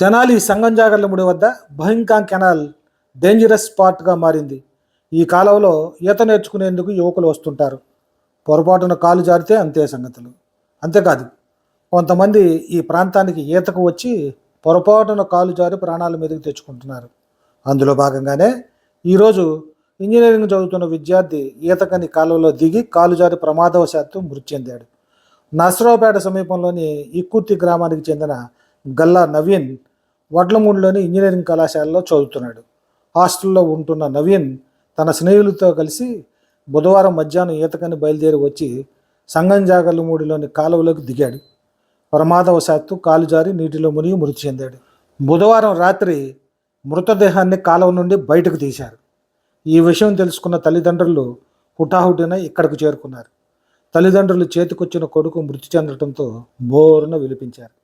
Tenali Sangamjagarlamudi వద్ద బహింకాంగ్ canal dangerous స్పాట్గా మారింది. ఈ కాలంలో ఈత నేర్చుకునేందుకు యువకులు వస్తుంటారు. పొరపాటున కాలు జారితే అంతే సంగతులు. అంతేకాదు కొంతమంది ఈ ప్రాంతానికి ఈతకు వచ్చి పొరపాటున కాలు జారి ప్రాణాల మీదకి తెచ్చుకుంటున్నారు. అందులో భాగంగానే ఈరోజు ఇంజనీరింగ్ చదువుతున్న విద్యార్థి ఈతకని కాలువలో దిగి కాలు జారి ప్రమాదవశాత్తు మృతి చెందాడు. నసరావుపేట సమీపంలోని ఇక్కుర్తి గ్రామానికి చెందిన గల్లా నవీన్ వడ్లమూడిలోని ఇంజనీరింగ్ కళాశాలలో చదువుతున్నాడు. హాస్టల్లో ఉంటున్న నవీన్ తన స్నేహితులతో కలిసి బుధవారం మధ్యాహ్నం ఈతకని బయలుదేరి వచ్చి సంగంజాగల్లమూడిలోని కాలువలోకి దిగాడు. ప్రమాదవశాత్తు కాలు జారి నీటిలో మునిగి మృతి చెందాడు. బుధవారం రాత్రి మృతదేహాన్ని కాలువ నుండి బయటకు తీశారు. ఈ విషయం తెలుసుకున్న తల్లిదండ్రులు హుటాహుటిన ఇక్కడికి చేరుకున్నారు. తల్లిదండ్రులు చేతికొచ్చిన కొడుకు మృతి చెందడంతో బోరున విలిపించారు.